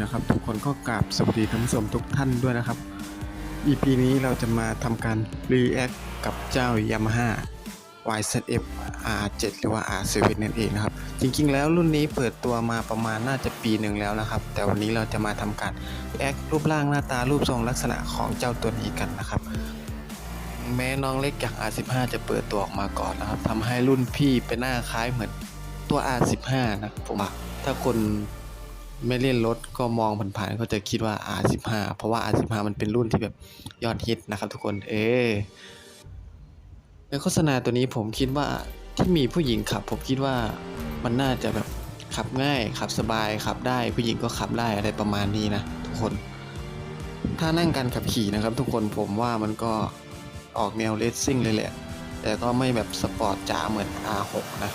นะครับทุกคนก็กราบสวัสดีท่านผู้ชมทุกท่านด้วยนะครับ EP นี้เราจะมาทำการ React กับเจ้า Yamaha YZF R7 หรือว่า R7 นั่นเองนะครับ จริงๆ แล้วรุ่นนี้เปิดตัวมาประมาณน่าจะปีหนึ่งแล้วนะครับ แต่วันนี้เราจะมาทำการ React รูปร่างหน้าตารูปทรงลักษณะของเจ้าตัวนี้กันนะครับ แม้น้องเล็กอย่าง R15 จะเปิดตัวออกมาก่อนนะครับทำให้รุ่นพี่เป็นหน้าคล้ายเหมือนตัว R15 นะผมถ้าคน ไม่เล่นรถก็มองผ่านๆก็จะคิดว่า R15 เพราะว่า R15 มันเป็นรุ่นที่แบบยอดฮิตนะครับทุกคนเออในโฆษณาตัวนี้ผมคิดว่าที่มีผู้หญิงขับ ผมคิดว่ามันน่าจะแบบขับง่ายขับสบายขับได้ผู้หญิงก็ขับได้อะไรประมาณนี้นะทุกคน ถ้านั่งการขับขี่นะครับ ทุกคนผมว่ามันก็ออกแนวเลสซิ่งเลยแหละแต่ก็ไม่แบบสปอร์ตจ๋าเหมือน R6 นะ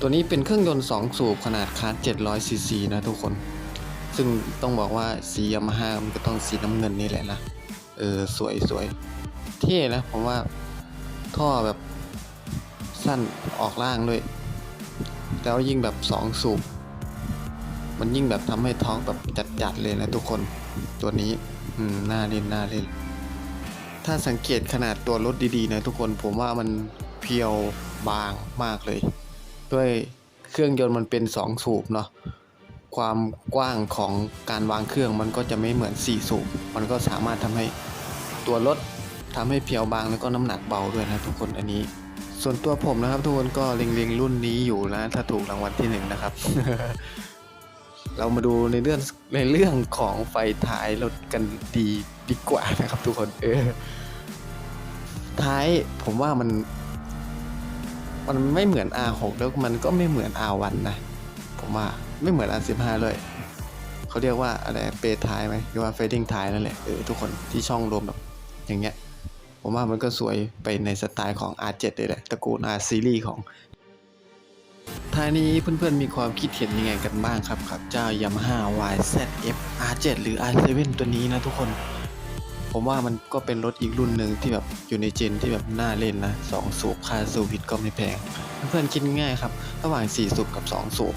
ตัวนี้เป็นเครื่องยนต์ 2 สูบขนาดคาร์ด700ซีซีนะทุกคน ซึ่งต้องบอกว่าสียามาฮ่ามันก็ต้องสีน้ำเงินนี่แหละนะ เออ สวยสวยเท่นะผมว่าท่อแบบสั้นออกล่างด้วย แล้วยิ่งแบบ 2 สูบ มันยิ่งแบบทำให้ท้องแบบจัดๆเลยนะทุกคน ตัวนี้ อืมน่าเล่นน่าเล่น ถ้าสังเกตขนาดตัวรถดีๆนะทุกคนผมว่ามันเพียวบางมากเลย ด้วยเครื่องยนต์มันเป็น 2 สูบเนาะความกว้างของการวางเครื่องมันก็จะไม่เหมือน 4 สูบ มันก็สามารถทำให้ตัวรถทำให้เพียวบางแล้วก็น้ำหนักเบาด้วยนะทุกคนอันนี้ ส่วนตัวผมนะครับ ทุกคนก็เล็งๆรุ่นนี้อยู่นะถ้าถูกรางวัลที่หนึ่งนะครับ เรามาดูในเรื่องในเรื่องของไฟท้ายรถกันดีดีกว่านะครับ ทุกคนเออท้ายผมว่ามัน มันไม่เหมือน R6 แล้วมันก็ไม่เหมือน R1 นะ ผมว่าไม่เหมือน R15 เลยเขาเรียกว่าอะไรเปทายไหมหรือว่าเฟดดิ้งทายนั่นแหละเออทุกคนที่ช่องรวมแบบอย่างเงี้ยผมว่ามันก็สวยไปในสไตล์ของ R7 เลยแหละตระกูล R ซีรีส์ของท้ายนี้เพื่อนๆมีความคิดเห็นยังไงกันบ้างครับกับเจ้า Yamaha YZF R7 หรือ R7 ตัวนี้นะทุกคน ผมว่ามันก็เป็นรถอีกรุ่นหนึ่งที่แบบอยู่ในเจนที่แบบน่าเล่นนะสองสูบค่าสูบวิดก็ไม่แพง เพื่อนคิดง่ายครับ ระหว่าง 4 สูบกับ 2 สูบ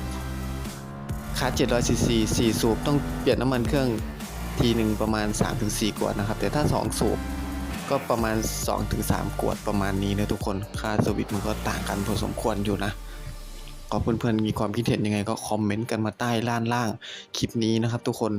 คาร์700ซีซี4สูบต้องเปลี่ยนน้ำมันเครื่องทีหนึ่งประมาณ 3-4ขวดนะครับ แต่ถ้า 2 สูบก็ประมาณ 2-3ขวดประมาณนี้นะทุกคน ค่าสูบวิดมันก็ต่างกันพอสมควรอยู่นะ ก็เพื่อนๆมีความคิดเห็นยังไงก็คอมเมนต์กันมาใต้ล่านล่างคลิปนี้นะครับทุกคน